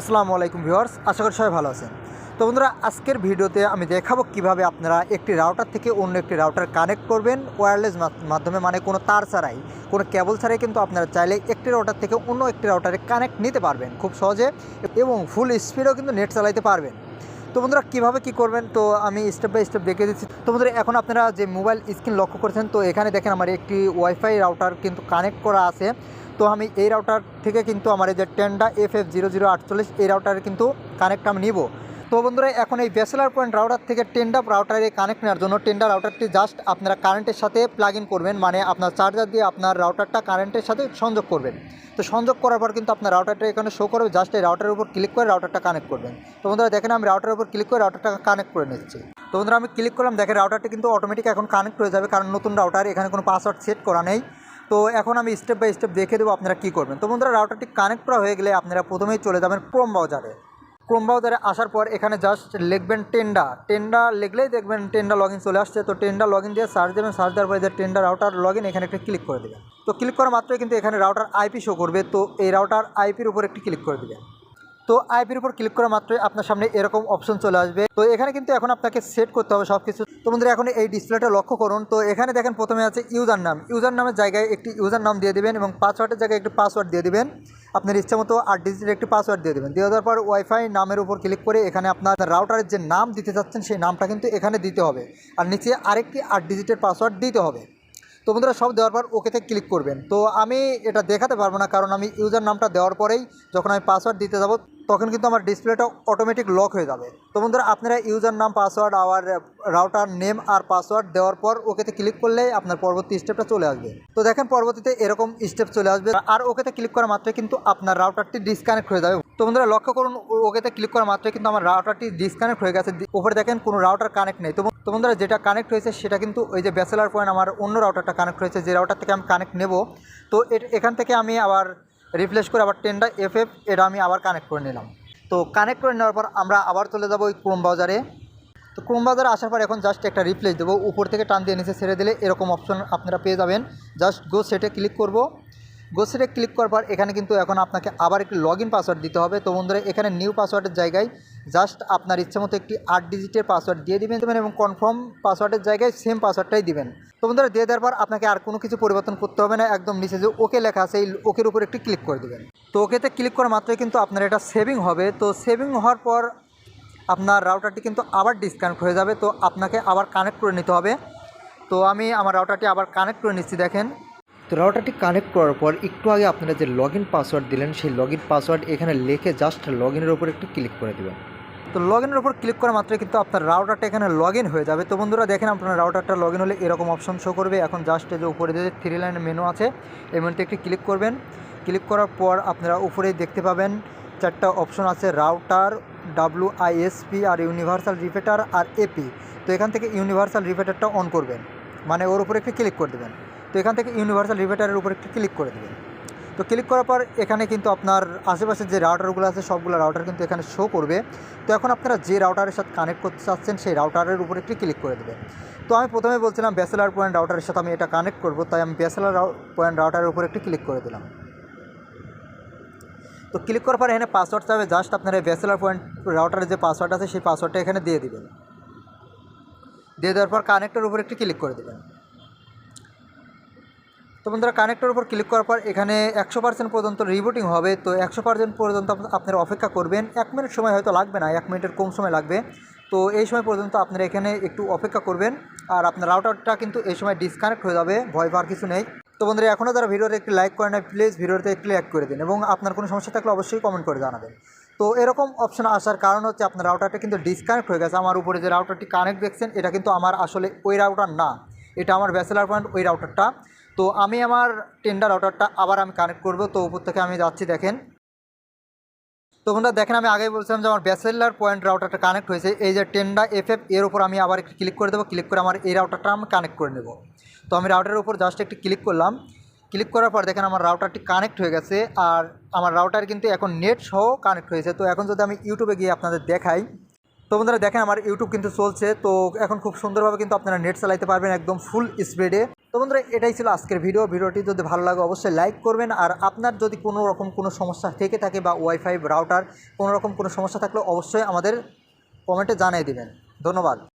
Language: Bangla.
আসসালামু আলাইকুম ভিউয়ার্স, আশা করি সবাই ভালো আছেন। তো বন্ধুরা, আজকের ভিডিওতে আমি দেখাবো কীভাবে আপনারা একটি রাউটার থেকে অন্য একটি রাউটার কানেক্ট করবেন ওয়্যারলেস মাধ্যমে মানে কোনো তার ছাড়াই। কোনো কেবল ছাড়াই কিন্তু আপনারা চাইলে একটি রাউটার থেকে অন্য একটি রাউটারে কানেক্ট নিতে পারবেন খুব সহজে এবং ফুল স্পিডেও কিন্তু নেট চালাইতে পারবেন। তো বন্ধুরা, কীভাবে কী করবেন? তো আমি স্টেপ বাই স্টেপ দেখে দিচ্ছি। তো বন্ধুরা, এখন আপনারা যে মোবাইল স্ক্রিন লক্ষ্য করছেন, তো এখানে দেখেন আমার একটি ওয়াইফাই রাউটার কিন্তু কানেক্ট করা আছে। তো আমি এই রাউটার থেকে কিন্তু আমার এই যে Tenda F F zero zero আটচল্লিশ এই রাউটারে কিন্তু কানেক্ট আমি নিব। তো বন্ধুরা, এখন এই ব্যাচেলার পয়েন্ট রাউটার থেকে টেন্ডা রাউটারে কানেক্ট নেওয়ার জন্য টেন্ডা রাউটারটি জাস্ট আপনারা কারেন্টের সাথে প্লাগ করবেন মানে আপনার চার্জার দিয়ে আপনার রাউটারটা কারেন্টের সাথে সংযোগ করবেন। তো সংযোগ করার পর কিন্তু আপনার রাউটারটা এখানে শো করবে জাস্ট এই রাউটারের উপর ক্লিক করে রাউটারটা কানেক্ট করবেন। তো বন্ধুরা, দেখেন আমি রাউটারের উপর ক্লিক করে রাউটারটা কানেক্ট করে নিচ্ছি। তো বন্ধুরা, আমি ক্লিক করলাম, দেখেন রাউটারটি কিন্তু অটোমেটিক এখন কানেক্ট হয়ে যাবে, কারণ নতুন রাউটার এখানে কোনো পাসওয়ার্ড সেট করা নেই। তো এখন আমি স্টেপ বাই স্টেপ দেখে দেবো আপনারা কী করবেন। তো বন্ধুরা রাউটারটি কানেক্ট করা হয়ে গেলে আপনারা প্রথমেই চলে যাবেন ক্রোম ব্রাউজারে ক্রোম ব্রাউজারে আসার পর এখানে জাস্ট লিখবেন টেন্ডা টেন্ডা লিখলেই দেখবেন টেন্ডা লগ চলে আসছে। তো টেন্ডা লগ দিয়ে সার্চ দেবেন। সার্চ দেওয়ার পরে যে টেন্ডা রাউটার লগ এখানে একটি ক্লিক করে দেবেন। তো ক্লিক করা মাত্রই কিন্তু এখানে রাউটার আইপি শো করবে। তো এই রাউটার আইপির উপর একটি ক্লিক করে দেবেন। তো আইপির উপর ক্লিক করা মাত্রই আপনার সামনে এরকম অপশন চলে আসবে। তো এখানে কিন্তু এখন আপনাকে সেট করতে হবে সব কিছু তো বন্ধুরা, এখন এই ডিসপ্লেটা লক্ষ্য করুন। তো এখানে দেখেন প্রথমে আছে ইউজার নাম ইউজার নামের জায়গায় একটি ইউজার নাম দিয়ে দেবেন এবং পাসওয়ার্ডের জায়গায় একটি পাসওয়ার্ড দিয়ে দেবেন। আপনার ইচ্ছা মতো আট ডিজিটের একটি পাসওয়ার্ড দিয়ে দেবেন। দিয়ে দেওয়ার পর ওয়াইফাই নামের উপর ক্লিক করে এখানে আপনার রাউটারের যে নাম দিতে চাচ্ছেন, সেই নামটা কিন্তু এখানে দিতে হবে। আর নিচে আরেকটি আট ডিজিটের পাসওয়ার্ড দিতে হবে। তো বন্ধুরা, সব দেওয়ার পর ওকেতে ক্লিক করবেন। তো আমি এটা দেখাতে পারব না, কারণ আমি ইউজার নামটা দেওয়ার পরেই যখন আমি পাসওয়ার্ড দিতে যাব, তখন কিন্তু আমার ডিসপ্লেটা অটোমেটিক লক হয়ে যাবে। তো বন্ধুরা, আপনারা ইউজার নাম পাসওয়ার্ড আওয়ার রাউটার নেম আর পাসওয়ার্ড দেওয়ার পর ওকেতে ক্লিক করলেই আপনার পরবর্তী স্টেপটা চলে আসবে। তো দেখেন, পরবর্তীতে এরকম স্টেপ চলে আসবে। আর ওকেতে ক্লিক করা মাত্রই কিন্তু আপনার রাউটারটি ডিসকানেক্ট হয়ে যাবে। তো বন্ধুরা, লক্ষ্য করুন ওকেতে ক্লিক করা মাত্রই কিন্তু আমার রাউটারটি ডিসকানেক্ট হয়ে গেছে। উপরে দেখেন, কোনো রাউটার কানেক্ট নেই। তো তো বন্ধুরা, যেটা কানেক্ট হয়েছে সেটা কিন্তু ওই যে ব্যাচেলার পয়েন্ট আমার অন্য রাউটারটা কানেক্ট হয়েছে, যে রাউটার থেকে আমি কানেক্ট নেব। তো এখান থেকে আমি আবার রিপ্লেস করে আবার টেনটা এফ এফ এটা আমি আবার কানেক্ট করে নিলাম। তো কানেক্ট করে নেওয়ার পর আমরা আবার চলে যাব ওই ক্রোম ব্রাউজারে তো ক্রোম ব্রাউজারে আসার পর এখন জাস্ট একটা রিপ্লেস দেবো। উপর থেকে টান দিয়ে নিচে ছেড়ে দিলে এরকম অপশন আপনারা পেয়ে যাবেন। জাস্ট গো সেটে ক্লিক করব। গো সেটে ক্লিক করার পর এখানে কিন্তু এখন আপনাকে আবার একটি লগ ইন পাসওয়ার্ড দিতে হবে। তো বন্ধুরা, এখানে নিউ পাসওয়ার্ডের জায়গায় জাস্ট আপনার ইচ্ছে মতো একটি আট ডিজিটের পাসওয়ার্ড দিয়ে দিবেন এবং কনফার্ম পাসওয়ার্ডের জায়গায় সেম পাসওয়ার্ডটাই দিবেন। তো বন্ধুরা, দিয়ে দেওয়ার পর আপনাকে আর কোনো কিছু পরিবর্তন করতে হবে না, একদম নিচে যে ওকে লেখা আছে, এই ওকের উপর একটি ক্লিক করে দেবেন। তো ওকেতে ক্লিক করা মাত্রই কিন্তু আপনার এটা সেভিং হবে। তো সেভিং হওয়ার পর আপনার রাউটারটি কিন্তু আবার ডিসকানেক্ট হয়ে যাবে। তো আপনাকে আবার কানেক্ট করে নিতে হবে। তো আমি আমার রাউটারটি আবার কানেক্ট করে নিচ্ছি, দেখেন। তো রাউটারটি কানেক্ট করার পর একটু আগে আপনারা যে লগ পাসওয়ার্ড দিলেন, সেই লগ পাসওয়ার্ড এখানে লিখে জাস্ট লগ ইনের ওপর একটু ক্লিক করে দেবেন। তো লগ ইনের উপর ক্লিক করা মাত্রই কিন্তু আপনার রাউটারটা এখানে লগ হয়ে যাবে। তো বন্ধুরা, দেখেন আপনার রাউটারটা লগ হলে এরকম অপশন শো করবে। এখন জাস্ট যে উপরে যে থ্রি লাইনের মেনু আছে, এই মেনুতে একটি ক্লিক করবেন। ক্লিক করার পর আপনারা উপরেই দেখতে পাবেন চারটা অপশন আছে রাউটার ডাব্লু আইএসপি আর ইউনিভার্সাল রিপেটার আর এপি তো এখান থেকে ইউনিভার্সাল রিপেটারটা অন করবেন। মানে ওর উপরে একটি ক্লিক করে দেবেন। তো এখান থেকে ইউনিভার্সাল রিপেটারের উপর একটি ক্লিক করে দেবেন। তো ক্লিক করার পর এখানে কিন্তু আপনার আশেপাশে যে রাউটারগুলো আছে, সবগুলো রাউটার কিন্তু এখানে শো করবে। তো এখন আপনারা যে রাউটারের সাথে কানেক্ট করতে চাচ্ছেন, সেই রাউটারের উপর একটি ক্লিক করে দেবেন। তো আমি প্রথমে বলছিলাম ব্যাচেলার পয়েন্ট রাউটারের সাথে আমি এটা কানেক্ট করব, তাই আমি ব্যাচেলার পয়েন্ট রাউটারের উপর একটি ক্লিক করে দিলাম। তো ক্লিক করার পর এখানে পাসওয়ার্ড চাবে জাস্ট আপনারা ব্যাচেলার পয়েন্ট রাউটারের যে পাসওয়ার্ড আছে, সেই পাসওয়ার্ডটা এখানে দিয়ে দেবেন। দিয়ে দেওয়ার পর কানেক্টের উপর একটি ক্লিক করে দেবেন। তো বন্ধুরা কানেক্টের উপর ক্লিক করার পর এখানে একশো পার্সেন্ট পর্যন্ত রিবুটিং হবে। তো একশো পার্সেন্ট পর্যন্ত আপ- আপনারা অপেক্ষা করবেন। এক মিনিট সময় হয়তো লাগবে না, এক মিনিটের কম সময় লাগবে। তো এই সময় পর্যন্ত আপনারা এখানে একটু অপেক্ষা করবেন। আর আপনার রাউটারটা কিন্তু এই সময় ডিসকানেক্ট হয়ে যাবে, ভয় পাওয়ার কিছু নেই। তো বন্ধুরা, এখনও যারা ভিডিওতে একটি লাইক করে নেয় প্লিজ ভিডিওতে একটি লাইক করে দিন এবং আপনার কোনো সমস্যা থাকলে অবশ্যই কমেন্ট করে জানাবেন। তো এরকম অপশন আসার কারণ হচ্ছে আপনার রাউটারটা কিন্তু ডিসকানেক্ট হয়ে গেছে। আমার উপরে যে রাউটারটি কানেক্ট দেখছেন, এটা কিন্তু আমার আসলে ওই রাউটার না। এটা আমার ব্যাচেলার পয়েন্ট ওই রাউটারটা তো আমি আমার টেন্ডার রাউটারটা আবার আমি কানেক্ট করব। তো উপর থেকে আমি যাচ্ছি, দেখেন। তো বন্ধুরা, দেখেন, আমি আগেই বলছিলাম যে আমার ব্যাচেলার পয়েন্ট রাউটারটা কানেক্ট হয়েছে। এই যে টেন্ডা এফ এফ এর উপর আমি আবার একটু ক্লিক করে দেবো। ক্লিক করে আমার এই রাউটারটা আমি কানেক্ট করে নেব। তো আমি রাউটারের উপর জাস্ট একটু ক্লিক করলাম। ক্লিক করার পর দেখেন, আমার রাউটারটি কানেক্ট হয়ে গেছে। আর আমার রাউটার কিন্তু এখন নেট সহ কানেক্ট হয়েছে। তো এখন যদি আমি ইউটিউবে গিয়ে আপনাদের দেখাই, তো বন্ধুরা, দেখেন, আমার ইউটিউব কিন্তু চলছে। তো এখন খুব সুন্দরভাবে কিন্তু আপনারা নেট চালাইতে পারবেন একদম ফুল স্পিডে তো বন্ধুরা, এটাই ছিল আজকের ভিডিও। ভিডিওটি যদি ভালো লাগে, অবশ্যই লাইক করবেন। আর আপনার যদি কোনো রকম কোনো সমস্যা থেকে থাকে বা ওয়াইফাই রাউটার কোনো রকম কোনো সমস্যা থাকলে অবশ্যই আমাদের কমেন্টে জানিয়ে দিবেন। ধন্যবাদ।